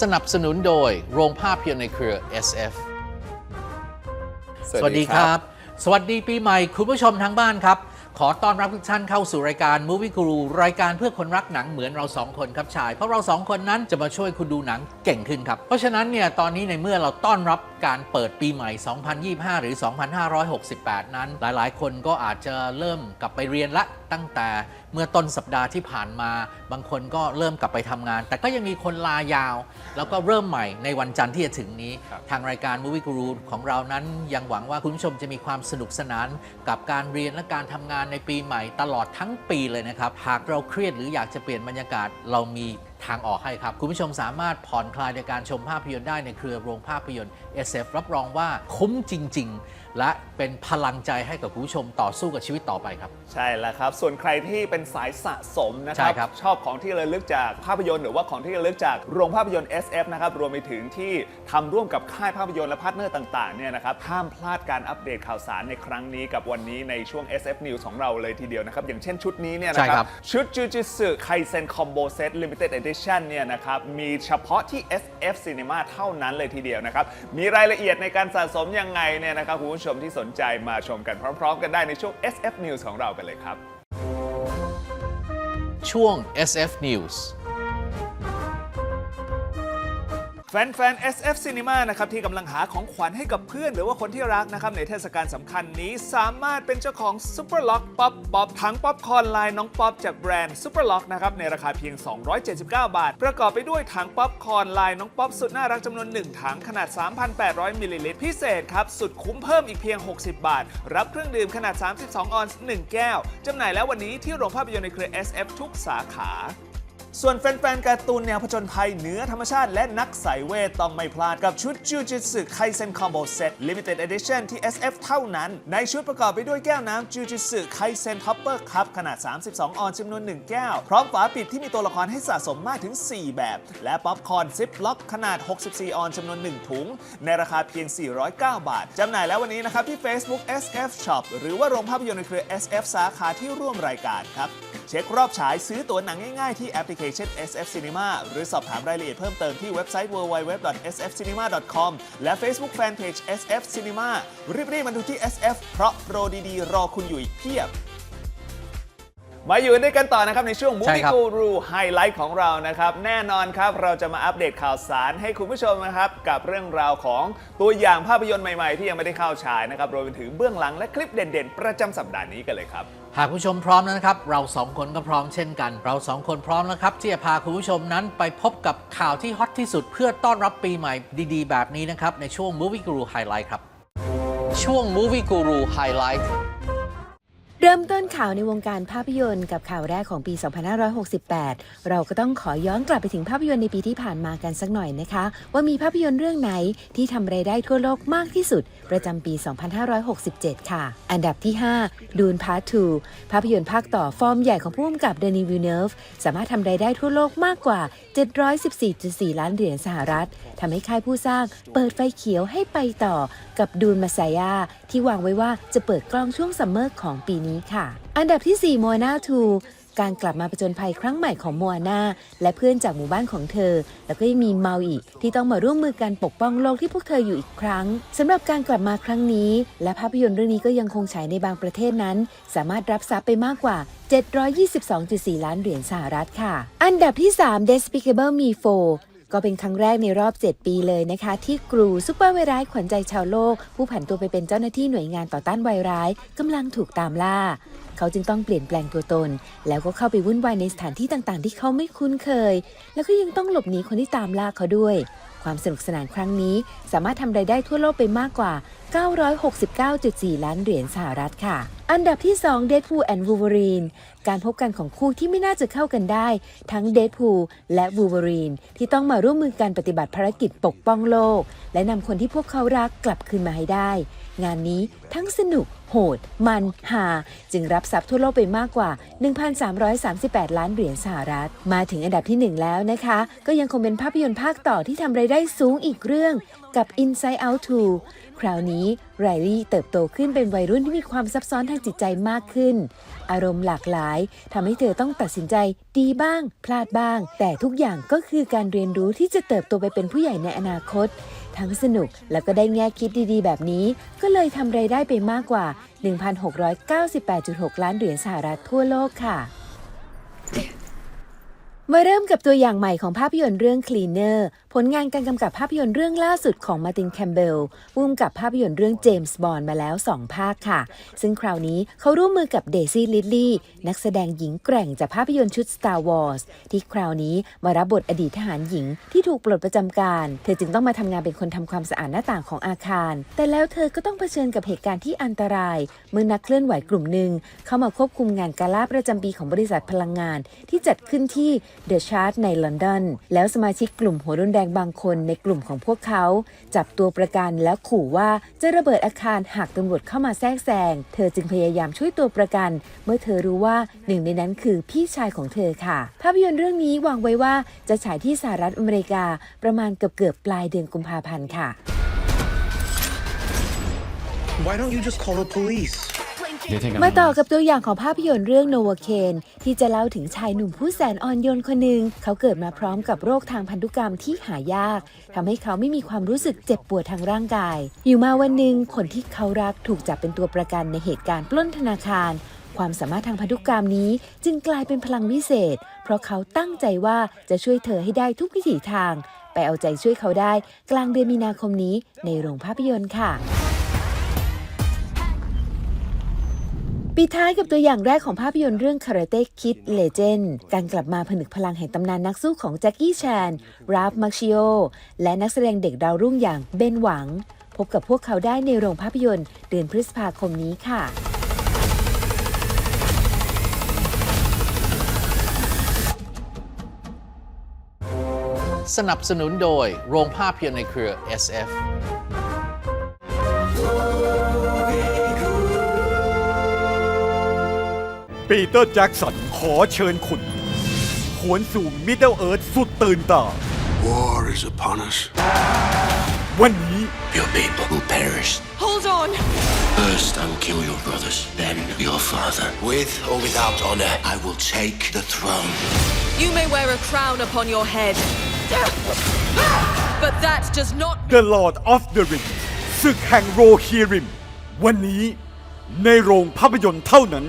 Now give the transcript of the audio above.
สนับสนุนโดยโรงภาพยนตร์ในเครือ SF สวัสดีครับ สวัสดีปีใหม่คุณผู้ชมทางบ้านครับ ขอต้อนรับทุกท่านเข้าสู่รายการ Movie Guru รายการเพื่อคนรักหนังเหมือนเราสองคนครับชาย เพราะเราสองคนนั้นจะมาช่วยคุณดูหนังเก่งขึ้นครับ เพราะฉะนั้นเนี่ยตอนนี้ในเมื่อเราต้อนรับการเปิดปีใหม่ 2025 หรือ 2568 นั้น หลายๆ คนก็อาจจะเริ่มกลับไปเรียนละ ตั้งแต่เมื่อต้นสัปดาห์ที่ผ่านมา บางคนก็เริ่มกลับไปทำงาน แต่ก็ยังมีคนลายาว แล้วก็เริ่มใหม่ในวันจันทร์ที่จะถึงนี้ ทางรายการ Movie Guru ของเรานั้นยังหวังว่าคุณผู้ชมจะมีความสนุกสนาน กับการเรียนและการทำงานในปีใหม่ตลอดทั้งปีเลยนะครับ หากเราเครียดหรืออยากจะเปลี่ยนบรรยากาศเรามี ทางออกให้ครับ คุณผู้ชมสามารถผ่อนคลายในการชมภาพยนตร์ได้ในเครือโรงภาพยนตร์ SF รับรองว่าคุ้มจริง ๆ และเป็นพลังใจให้กับคุณผู้ชมต่อสู้กับชีวิตต่อไปครับ ใช่แล้วครับ ส่วนใครที่เป็นสายสะสมนะคใช่รับครับ ชอบของที่ระลึกจากภาพยนตร์หรือว่าของที่ระลึกจากโรงภาพยนตร์ SF นะครับรวมไปถึงที่ทำร่วมกับค่ายภาพยนตร์และพาร์ทเนอร์ต่างๆเนี่ยนะครับห้ามพลาดการอัปเดตข่าวสารในครั้งนี้กับวันนี้ในช่วง SF News ของเราเลยทีเดียวนะครับอย่างเช่นชุดนี้เนี่ยนะใช่คครัรับ บชุดจูจิสึไคเซนคอมโบเซตลิมิเต็ดเอดิ Edition เนี่ยนะครับมีเฉพาะที่ SF Cinema เท่านั้นเลยทีเดียวนะครับ มีรายละเอียดในการสะสมยังไงเนี่ยนะครับคุณผู้ชมที่สนใจมาชมกันพร้อมๆ กันได้ในช่วง SF News ของเรากันเลยครับ ช่วง SF News แฟนๆ SF Cinema นะครับที่กำลังหาของขวัญให้กับเพื่อนหรือว่าคนที่รักนะครับในเทศกาลสำคัญนี้สามารถเป็นเจ้าของ Super Lock Pop Pop ถังป๊อปคอนลายน้องป๊อปจากแบรนด์ Super Lock นะครับในราคาเพียง 279 บาท ประกอบไปด้วยถังป๊อปคอนลายน้องป๊อปสุดน่ารักจำนวน 1 ถังขนาด 3,800 มิลลิลิตรพิเศษครับ สุดคุ้มเพิ่มอีกเพียง 60 บาท รับเครื่องดื่มขนาด 32 ออนซ์1แก้วจำหน่ายแล้ววันนี้ที่โรงภาพยนตร์ในเครือ SF ทุกสาขา ส่วนแฟนๆการ์ตูนแนวผจญภัยเหนือธรรมชาติและนักสายเวทต้องไม่พลาดกับชุดจูจิตสึไคเซนคอมโบเซต Limited Edition ที่ SF เท่านั้น ในชุดประกอบไปด้วยแก้วน้ำจูจิตสึไคเซนท็อปเปอร์คัพขนาด 32 ออนซ์จำนวน 1 แก้ว พร้อมฝาปิดที่มีตัวละครให้สะสมมากถึง 4 แบบ และป๊อปคอร์นซิปล็อกขนาด 64 ออนซ์จำนวน 1 ถุง ในราคาเพียง 409 บาทจำหน่ายแล้ววันนี้นะครับที่ Facebook SF Shop หรือว่าโรงภาพยนตร์ในเครือ SF สาขาที่ร่วมรายการครับเช็ครอบฉายซื้อตั๋วหนังง่ายๆที่แอปพลิเคชัน SF Cinema หรือสอบถามรายละเอียดเพิ่มเติมที่เว็บไซต์ www.sfcinema.com และ Facebook Fanpage SF Cinema รีบๆมาดูที่ SF เพราะโปรดีๆ รอคุณอยู่อีกเพียบ มาอยู่ด้วยกันต่อนะครับ ในช่วงใช่ Movie ครับ Guru Highlight ของเรานะครับ แน่นอนครับเราจะมาอัปเดตข่าวสารให้คุณผู้ชมนะครับ กับเรื่องราวของตัวอย่างภาพยนตร์ใหม่ ๆ ที่ยังไม่ได้เข้าฉายนะครับรวมไปถึงเบื้องหลังและคลิปเด่น ๆ ประจำสัปดาห์นี้กันเลยครับ หากผู้ชมพร้อมแล้วนะครับ เราสองคนก็พร้อมเช่นกัน เราสองคนพร้อมแล้วครับ ที่จะพาคุณผู้ชมนั้นไปพบกับข่าวที่ฮอตที่สุดเพื่อต้อนรับปีใหม่ดีๆ แบบนี้นะครับ ในช่วง Movie Guru Highlight ครับ ช่วง Movie Guru Highlight เริ่มต้นข่าวในวงการภาพยนตร์กับข่าวแรกของปี 2568 เราก็ต้องขอย้อนกลับไปถึงภาพยนตร์ในปีที่ผ่านมากันสักหน่อยนะคะ ว่ามีภาพยนตร์เรื่องไหนที่ทำรายได้ทั่วโลกมากที่สุด ประจำปี 2567 ค่ะ อันดับที่ 5 ดูนพาร์ท 2 ภาพยนตร์ภาคต่อฟอร์มใหญ่ของผู้กำกับเดนีวิลเนฟสามารถทำรายได้ทั่วโลกมากกว่า 714.4 ล้านเหรียญสหรัฐทำให้ค่ายผู้สร้างเปิดไฟเขียวให้ไปต่อกับดูนมาซายาที่วางไว้ว่าจะเปิดกล้องช่วงซัมเมอร์ของปีนี้ค่ะ อันดับที่4โมนา2การกลับมาผจญภัยครั้งใหม่ของโมอานาและเพื่อนจากหมู่บ้านของเธอ แล้วก็ยังมีเมาอีกที่ต้องมาร่วมมือกันปกป้องโลกที่พวกเธออยู่อีกครั้งสำหรับการกลับมาครั้งนี้ และภาพยนตร์เรื่องนี้ก็ยังคงฉายในบางประเทศนั้น สามารถรับทรัพย์ไปมากกว่า 722.4 ล้านเหรียญสหรัฐค่ะ อันดับที่ 3 Despicable Me 4 ก็เป็นครั้งแรกในรอบ 7 ปีเลยนะคะ ที่กรูซูเปอร์ไวร้ายขวัญใจชาวโลก ผู้ผันตัวไปเป็นเจ้าหน้าที่หน่วยงานต่อต้านไวร้ายกำลังถูกตามล่า เขาจึงต้องเปลี่ยนแปลงตัวตน แล้วก็เข้าไปวุ่นวายในสถานที่ต่างๆ ที่เขาไม่คุ้นเคย แล้วก็ยังต้องหลบหนีคนที่ตามล่าเขาด้วย ความสนุกสนานครั้งนี้ สามารถทำรายได้ทั่วโลกไปมากกว่า 969.4 ล้านเหรียญสหรัฐค่ะ อันดับที่2 Deadpool and Wolverine การพบกันของคู่ที่ไม่น่าจะเข้ากันได้ ทั้ง Deadpool และ Wolverine ที่ต้องมาร่วมมือกันปฏิบัติภารกิจปกป้องโลก และนำคนที่พวกเขารักกลับคืนมาให้ได้ งานนี้ทั้งสนุก โหด มันหา จึงรับทรัพย์ทั่วโลกไปมากกว่า 1,338 ล้านเหรียญสหรัฐ มาถึงอันดับที่ 1 แล้วนะคะ ก็ยังคงเป็นภาพยนตร์ภาคต่อที่ทำรายได้ได้สูงอีกเรื่องกับ Inside Out 2 คราวนี้ ไรลี่เติบโตขึ้นเป็นวัยรุ่นที่มีความซับซ้อนทางจิตใจมากขึ้น อารมณ์หลากหลายทำให้เธอต้องตัดสินใจดีบ้าง พลาดบ้าง แต่ทุกอย่างก็คือการเรียนรู้ที่จะเติบโตไปเป็นผู้ใหญ่ในอนาคต ทั้งสนุกแล้วก็ได้แง่คิดดีๆ แบบนี้ ก็เลยทำไรายได้ไปมากกว่า 1,698.6 ล้านเหรียญสหรัฐทั่วโลกค่ะ มาเริ่มกับตัวอย่างใหม่ของภาพยนตร์เรื่อง Cleaner ผลงานการกำกับภาพยนตร์เรื่องล่าสุดของมาร์ตินแคมเบลร่วมกับภาพยนตร์เรื่องเจมส์บอนด์มาแล้ว 2 ภาคค่ะ ซึ่งคราวนี้เขาร่วมมือกับเดซี่ลิลลี่นักแสดงหญิงแกร่งจากภาพยนตร์ชุด Star Wars ที่คราวนี้มารับบทอดีตทหารหญิงที่ถูกปลดประจำการ เธอจึงต้องมาทำงานเป็นคนทำความสะอาดหน้าต่างของอาคาร แต่แล้วเธอก็ต้องเผชิญกับเหตุการณ์ที่อันตราย เมื่อนักเคลื่อนไหวกลุ่มหนึ่งเข้ามาควบคุมงานกาล่าประจำปีของบริษัทพลังงานที่จัดขึ้นที่เดอะชาร์ตในลอนดอน แล้วสมาชิกกลุ่มหัวรุนแรงบางคนในกลุ่มของพวกเขา จับตัวประกันแล้วขู่ว่าจะระเบิดอาคารหากตำรวจเข้ามาแทรกแซง เธอจึงพยายามช่วยตัวประกัน เมื่อเธอรู้ว่าหนึ่งในนั้นคือพี่ชายของเธอค่ะ ภาพยนตร์เรื่องนี้วางไว้ว่าจะฉายที่สหรัฐอเมริกาประมาณเกือบเกือบปลายเดือนกุมภาพันธ์ค่ะ Why don't you just call the police? มาต่อกับตัวอย่างของภาพยนตร์เรื่องโนวาเคนที่จะเล่าถึงชายหนุ่มผู้แสนอ่อนโยนคนหนึ่งเขาเกิดมาพร้อมกับโรคทางพันธุกรรมที่หายากทำให้เขาไม่มีความรู้สึกเจ็บปวดทางร่างกาย อยู่มาวันหนึ่งคนที่เขารักถูกจับเป็นตัวประกันในเหตุการณ์ปล้นธนาคาร ความสามารถทางพันธุกรรมนี้จึงกลายเป็นพลังวิเศษ เพราะเขาตั้งใจว่าจะช่วยเธอให้ได้ทุกวิถีทาง ไปเอาใจช่วยเขาได้ กลางเดือนมีนาคมนี้ในโรงภาพยนตร์ค่ะ ปิดท้ายกับตัวอย่างแรกของภาพยนตร์เรื่อง Karate Kid Legend การกลับมาผนึกพลังแห่งตำนานนักสู้ของแจ็คกี้แชน ราฟ มักชิโอ และนักแสดงเด็กดาวรุ่งอย่างเบนหวัง พบกับพวกเขาได้ในโรงภาพยนตร์เดือนพฤษภาคมนี้ค่ะสนับสนุนโดยโรงภาพยนตร์ในเครือ SF ปีเตอร์แจ็กสันขอเชิญคุณหวนสู่มิดเดิลเอิร์ธสุดตื่นตา War is upon us. วันนี้ Your people will perish. Hold on! First, I will kill your brothers, then your father. With or without honor, I will take the throne. You may wear a crown upon your head. But that does not The Lord of the Ring ศึกแห่งโรฮีริม วันนี้ในโรงภาพยนตร์เท่านั้น